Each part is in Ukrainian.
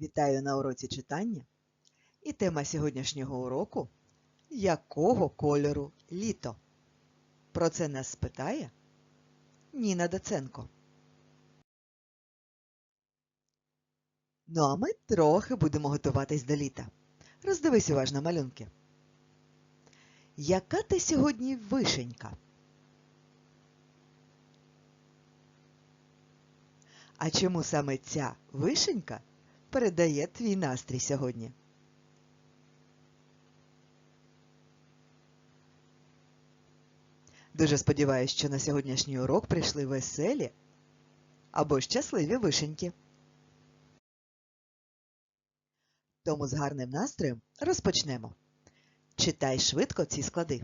Вітаю на уроці читання. І тема сьогоднішнього уроку якого кольору літо? Про це нас спитає Ніна Доценко. Ну а ми трохи будемо готуватись до літа. Роздивись уважно малюнки. Яка ти сьогодні вишенька? А чому саме ця вишенька передає твій настрій сьогодні? Дуже сподіваюся, що на сьогоднішній урок прийшли веселі або щасливі вишеньки. Тому з гарним настроєм розпочнемо. Читай швидко ці склади.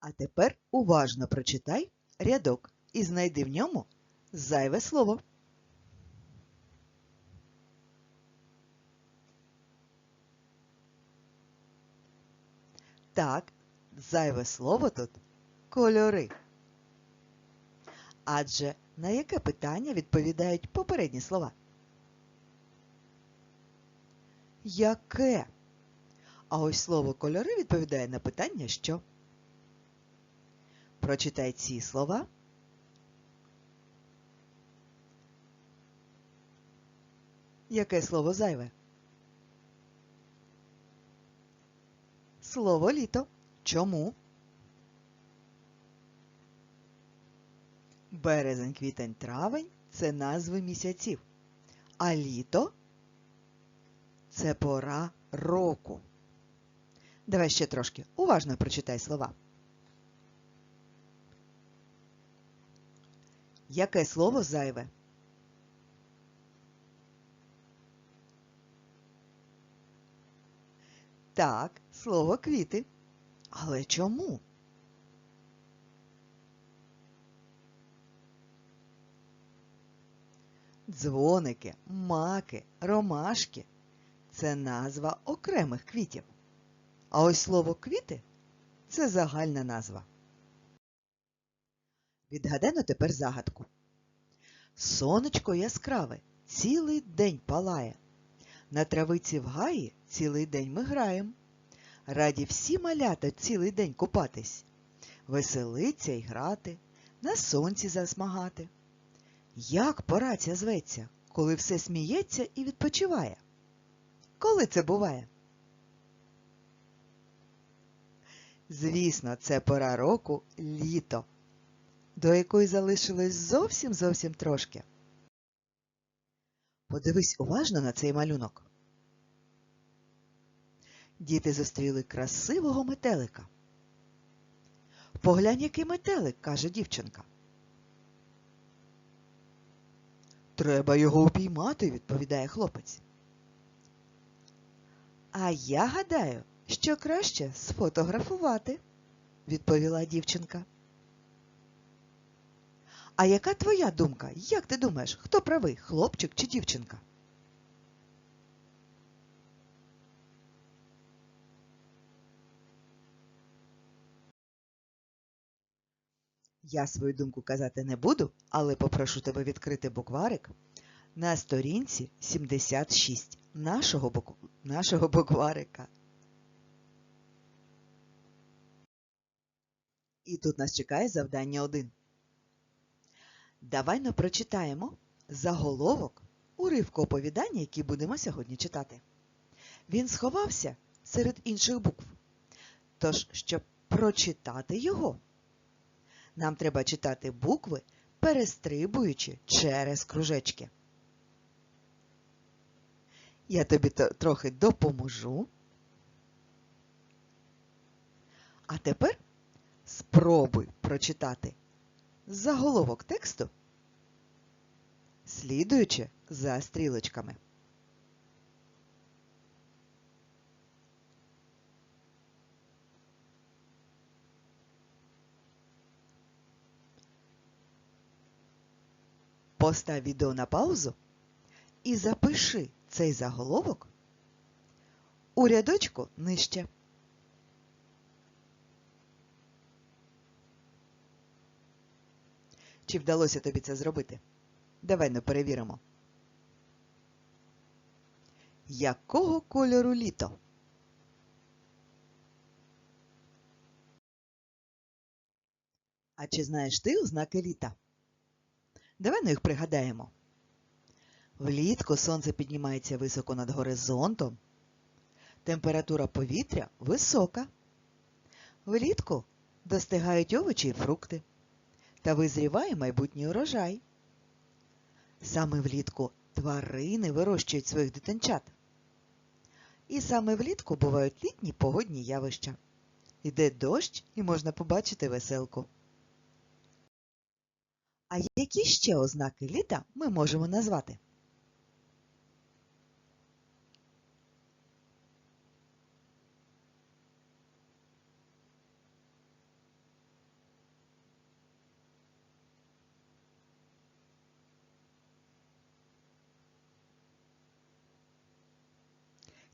А тепер уважно прочитай рядок і знайди в ньому зайве слово. Так, зайве слово тут кольори. Адже на яке питання відповідають попередні слова? Яке? А ось слово кольори відповідає на питання що? Прочитай ці слова. Яке слово зайве? Слово літо. Чому? Березень, квітень, травень це назви місяців. А літо це пора року. Давай ще трошки уважно прочитай слова. Яке слово зайве? Так, слово квіти. Але чому? Дзвоники, маки, ромашки це назва окремих квітів. А ось слово квіти це загальна назва. Відгадайно тепер загадку. Сонечко яскраве цілий день палає. На травиці в гаї цілий день ми граєм. Раді всі малята цілий день купатись, веселиться й грати, на сонці засмагати. Як пора ця зветься, коли все сміється і відпочиває? Коли це буває? Звісно, це пора року літо до якої залишилось зовсім зовсім трошки. Подивись уважно на цей малюнок. Діти зустріли красивого метелика. Поглянь, який метелик, каже дівчинка. Треба його упіймати, відповідає хлопець. А я гадаю, що краще сфотографувати, відповіла дівчинка. А яка твоя думка? Як ти думаєш, хто правий, хлопчик чи дівчинка? Я свою думку казати не буду, але попрошу тебе відкрити букварик на сторінці 76 нашого, бук... нашого букварика. І тут нас чекає завдання 1. Давай ми прочитаємо заголовок уривку оповідання, який будемо сьогодні читати. Він сховався серед інших букв. Тож, щоб прочитати його, нам треба читати букви, перестрибуючи через кружечки. Я тобі трохи допоможу. А тепер спробуй прочитати заголовок тексту слідуючи за стрілочками. Постав відео на паузу і запиши цей заголовок у рядочку нижче. Чи вдалося тобі це зробити? Давай не перевіримо. Якого кольору літо? А чи знаєш ти ознаки літа? Давай ну їх пригадаємо. Влітку сонце піднімається високо над горизонтом. Температура повітря висока. Влітку достигають овочі і фрукти та визріває майбутній урожай. Саме влітку тварини вирощують своїх дитинчат. І саме влітку бувають літні погодні явища. Йде дощ і можна побачити веселку. А які ще ознаки літа ми можемо назвати?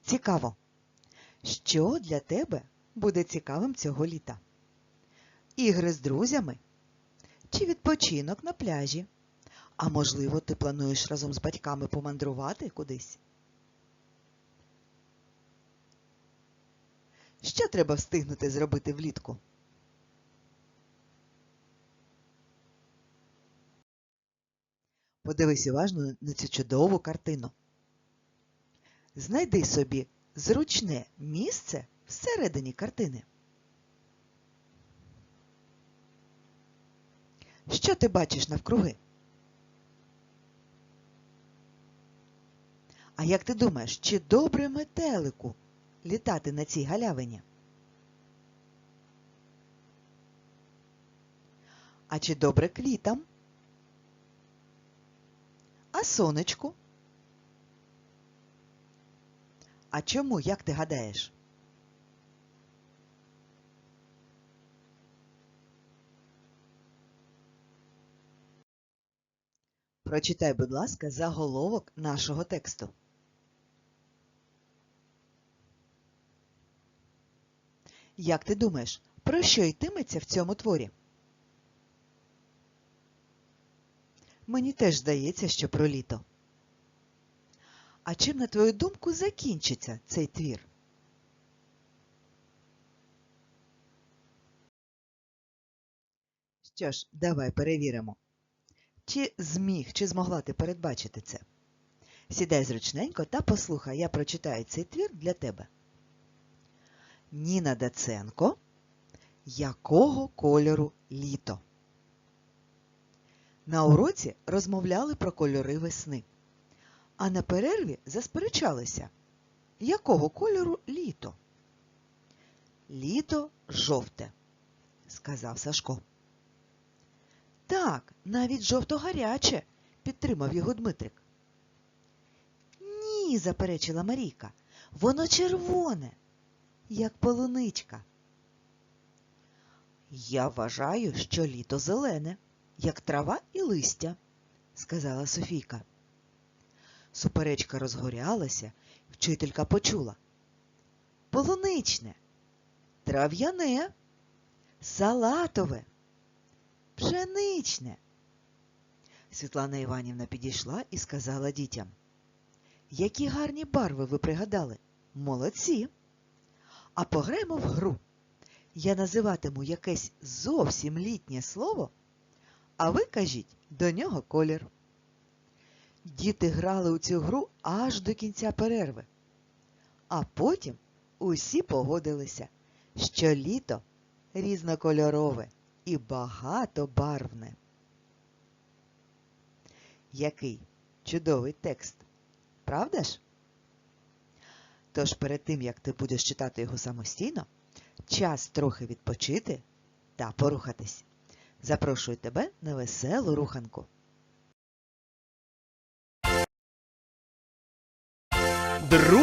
Цікаво, що для тебе буде цікавим цього літа? Ігри з друзями чи відпочинок на пляжі? А можливо, ти плануєш разом з батьками помандрувати кудись? Що треба встигнути зробити влітку? Подивись уважно на цю чудову картину. Знайди собі зручне місце всередині картини. Що ти бачиш навкруги? А як ти думаєш, чи добре метелику літати на цій галявині? А чи добре квітам? А сонечку? А чому, як ти гадаєш? Прочитай, будь ласка, заголовок нашого тексту. Як ти думаєш, про що йтиметься в цьому творі? Мені теж здається, що про літо. А чим, на твою думку, закінчиться цей твір? Що ж, давай перевіримо. Чи зміг, чи змогла ти передбачити це? Сідай зручненько та послухай, я прочитаю цей твір для тебе. Ніна Даценко. Якого кольору літо? На уроці розмовляли про кольори весни, а на перерві засперечалися. Якого кольору літо? Літо жовте, сказав Сашко. Так, навіть жовто-гаряче, підтримав його Дмитрик. Ні, заперечила Марійка, воно червоне, як полуничка. Я вважаю, що літо зелене, як трава і листя, сказала Софійка. Суперечка розгорялася, вчителька почула. Полуничне, трав'яне, салатове, пшеничне. Світлана Іванівна підійшла і сказала дітям. Які гарні барви ви пригадали. Молодці. А пограємо в гру. Я називатиму якесь зовсім літнє слово, а ви кажіть до нього колір. Діти грали у цю гру аж до кінця перерви. А потім усі погодилися, що літо різнокольорове і багатобарвне. Який чудовий текст, правда ж? Тож перед тим, як ти будеш читати його самостійно, час трохи відпочити та порухатись. Запрошую тебе на веселу руханку.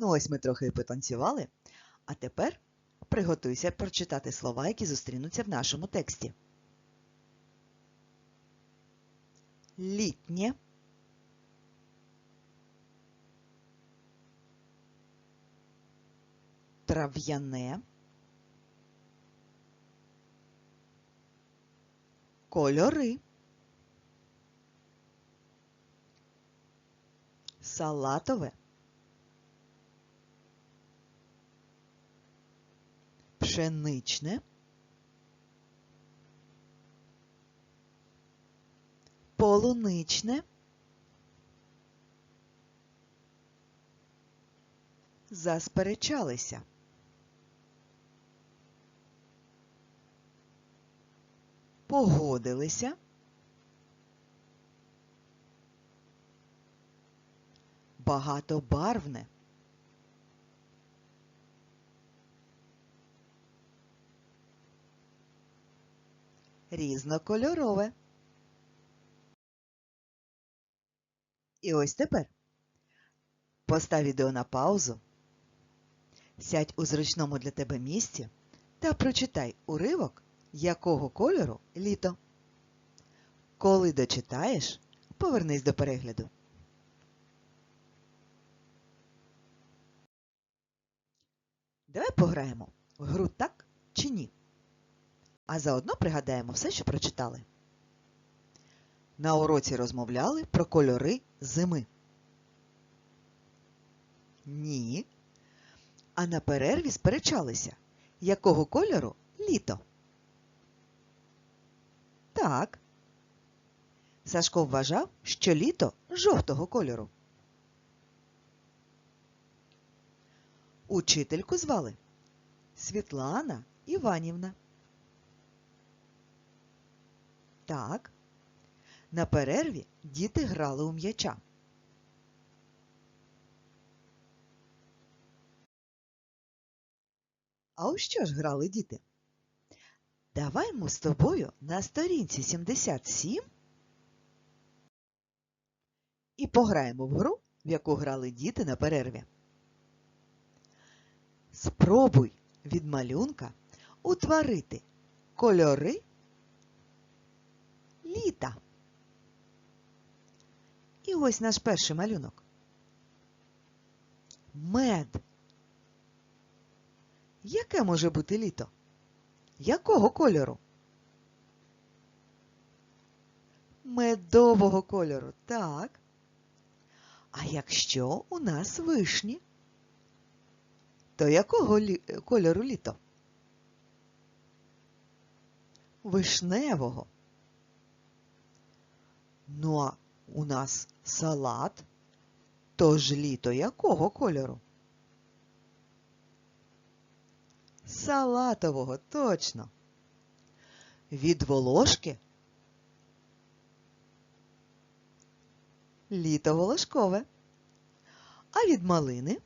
Ну ось ми трохи потанцювали, а тепер приготуйся прочитати слова, які зустрінуться в нашому тексті. Літнє. Трав'яне. Кольори. Салатове. Пшеничне, полуничне, засперечалися. Погодилися. Багатобарвне. Різнокольорове. І ось тепер постав відео на паузу, сядь у зручному для тебе місці та прочитай уривок, якого кольору літо. Коли дочитаєш, повернись до перегляду. Давай пограємо в гру так чи ні. А заодно пригадаємо все, що прочитали. На уроці розмовляли про кольори зими. Ні. А на перерві сперечалися, якого кольору літо. Так. Сашко вважав, що літо жовтого кольору. Учительку звали Світлана Іванівна. Так. На перерві діти грали у м'яча. А у що ж грали діти? Давай ми з тобою на сторінці 77 і пограємо в гру, в яку грали діти на перерві. Спробуй від малюнка утворити кольори літа. І ось наш перший малюнок. Мед. Яке може бути літо? Якого кольору? Медового кольору, так. А якщо у нас вишні, то якого лі- кольору літо? Вишневого. Ну а у нас салат, тож літо якого кольору? Салатового, точно. Від волошки літо волошкове. А від малини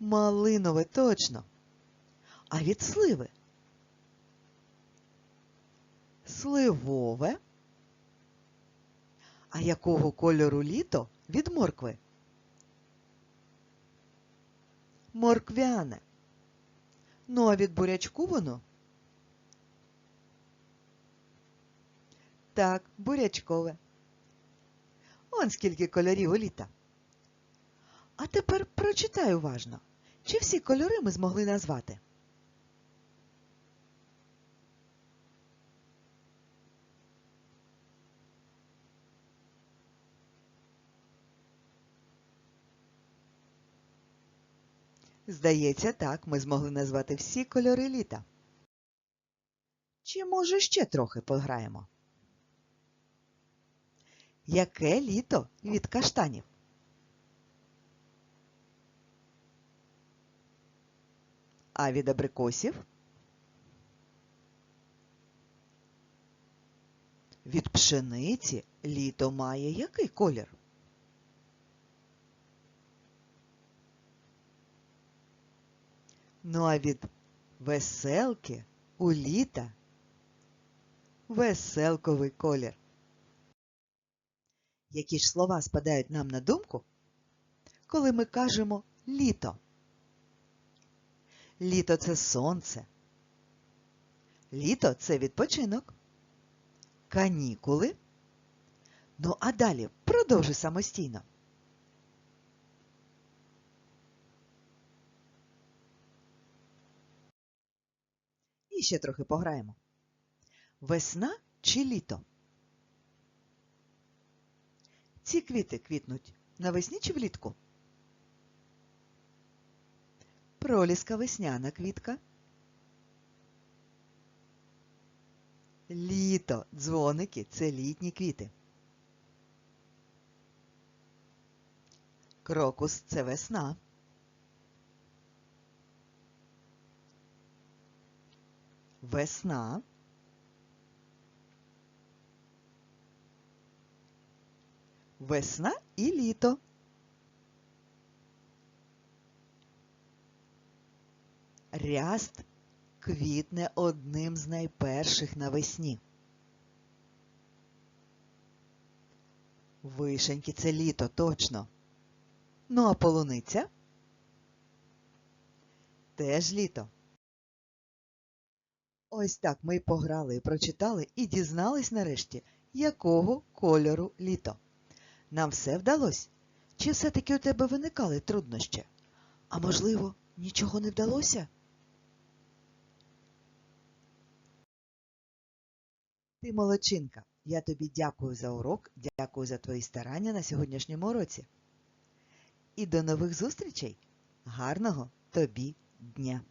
малинове точно. А від сливи сливове. А якого кольору літо від моркви? Морквяне. Ну а від бурячку воно? Так, бурячкове. Он скільки кольорів у літа. А тепер прочитай уважно. Чи всі кольори ми змогли назвати? Здається, так, ми змогли назвати всі кольори літа. Чи може ще трохи пограємо? Яке літо від каштанів? А від абрикосів? Від пшениці літо має який колір? Ну а від веселки у літа веселковий колір. Які ж слова спадають нам на думку, коли ми кажемо літо? Літо це сонце. Літо це відпочинок. Канікули. Ну, а далі продовжуй самостійно. І ще трохи пограємо. Весна чи літо? Ці квіти квітнуть навесні чи влітку? Проліска весняна квітка. Літо, дзвоники це літні квіти. Крокус це весна. Весна. Весна і літо. Ряст квітне одним з найперших навесні. Вишеньки це літо, точно. Ну а полуниця? Теж літо. Ось так ми пограли прочитали і дізнались нарешті, якого кольору літо. Нам все вдалося? Чи все-таки у тебе виникали труднощі? А можливо, нічого не вдалося? Ти молодчинка. Я тобі дякую за урок, дякую за твої старання на сьогоднішньому уроці. І до нових зустрічей! Гарного тобі дня!